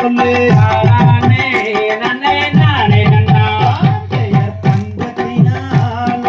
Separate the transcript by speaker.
Speaker 1: சொல்லு
Speaker 2: நானே நானே நானே கண்டா
Speaker 1: தங்கத்தினால்